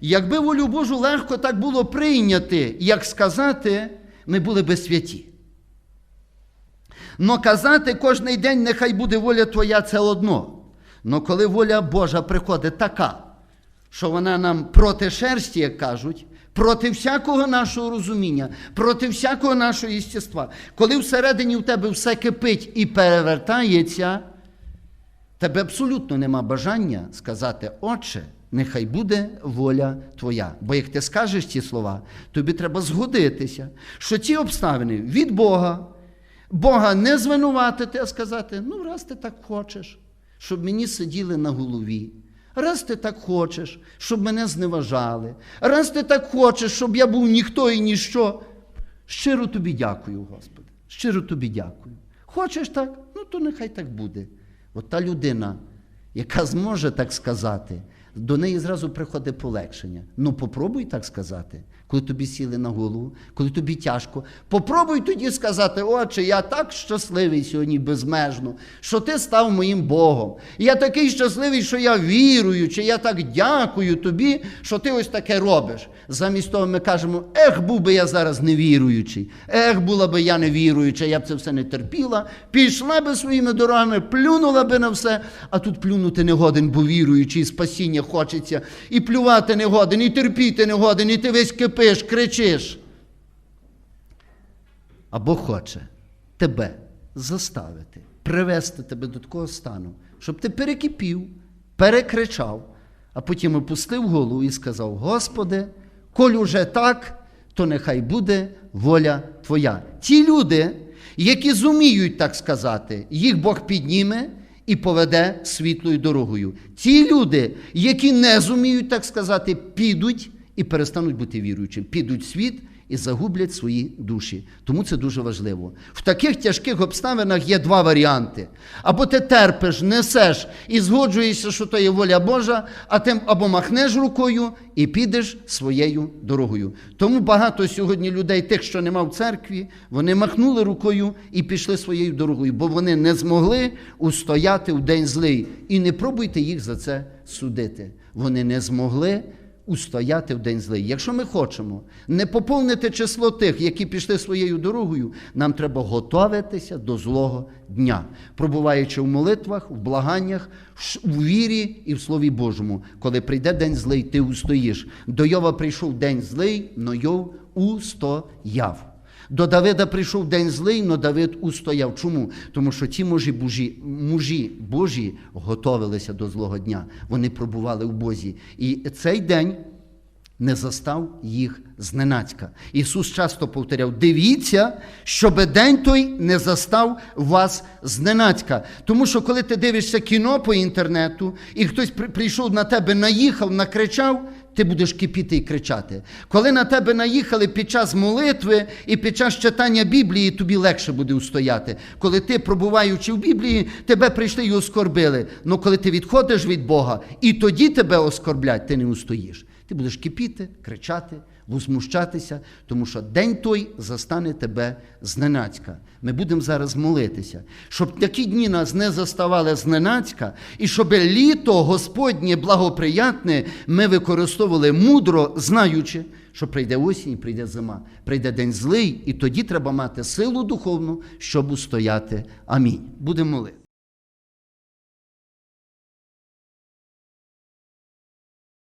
якби волю Божу легко так було прийняти, як сказати, ми були би святі. Но казати кожний день, нехай буде воля твоя, це одно. Но коли воля Божа приходить така, що вона нам проти шерсті, як кажуть, проти всякого нашого розуміння, проти всякого нашого єстества, коли всередині в тебе все кипить і перевертається, тебе абсолютно нема бажання сказати, Отче, нехай буде воля твоя. Бо як ти скажеш ці слова, тобі треба згодитися, що ці обставини від Бога, Бога не звинуватити, а сказати, ну, раз ти так хочеш, щоб мені сиділи на голові. Раз ти так хочеш, щоб мене зневажали, раз ти так хочеш, щоб я був ніхто і ніщо. Щиро тобі дякую, Господи. Щиро тобі дякую. Хочеш так? Ну то нехай так буде. От та людина, яка зможе так сказати, до неї зразу приходить полегшення. Ну попробуй так сказати, коли тобі сіли на голову, коли тобі тяжко. Попробуй тоді сказати, отче, я так щасливий сьогодні безмежно, що ти став моїм Богом. Я такий щасливий, що я вірую, чи я так дякую тобі, що ти ось таке робиш. Замість того ми кажемо, ех, був би я зараз невіруючий, ех, була би я невіруюча, я б це все не терпіла, пішла би своїми дорогами, плюнула би на все, а тут плюнути не годен, бо віруючий, спасіння хочеться, і плювати не годен, і терпіти не годен, і ти весь кипиш, кричиш. А Бог хоче тебе заставити, привести тебе до такого стану, щоб ти перекипів, перекричав, а потім опустив голову і сказав: Господи, коль уже так, то нехай буде воля Твоя. Ті люди, які зуміють так сказати, їх Бог підніме і поведе світлою дорогою. Ті люди, які не зуміють так сказати, підуть і перестануть бути віруючим, підуть світ і загублять свої душі. Тому це дуже важливо. В таких тяжких обставинах є два варіанти. Або ти терпиш, несеш і згоджуєшся, що то є воля Божа, а ти або махнеш рукою і підеш своєю дорогою. Тому багато сьогодні людей, тих, що нема в церкві, вони махнули рукою і пішли своєю дорогою, бо вони не змогли устояти в день злий. І не пробуйте їх за це судити. Вони не змогли устояти в день злий. Якщо ми хочемо не поповнити число тих, які пішли своєю дорогою, нам треба готуватися до злого дня, пробуваючи в молитвах, в благаннях, в вірі і в Слові Божому. Коли прийде день злий, ти устоїш. До Йова прийшов день злий, но Йов устояв. До Давида прийшов день злий, но Давид устояв. Чому? Тому що ті мужі Божі, мужі Божі готовилися до злого дня. Вони пробували в Бозі. І цей день не застав їх зненацька. Ісус часто повторяв: дивіться, щоб день той не застав вас зненацька. Тому що, коли ти дивишся кіно по інтернету, і хтось прийшов на тебе, наїхав, накричав. Ти будеш кипіти і кричати. Коли на тебе наїхали під час молитви і під час читання Біблії, тобі легше буде устояти. Коли ти, пробуваючи в Біблії, тебе прийшли і оскорбили. Ну коли ти відходиш від Бога, і тоді тебе оскорблять, ти не устоїш. Ти будеш кипіти, кричати, возмущатися, тому що день той застане тебе зненацька. Ми будемо зараз молитися, щоб такі дні нас не заставали зненацька, і щоб літо Господнє благоприятне ми використовували мудро, знаючи, що прийде осінь, прийде зима, прийде день злий, і тоді треба мати силу духовну, щоб устояти. Амінь. Будемо молити.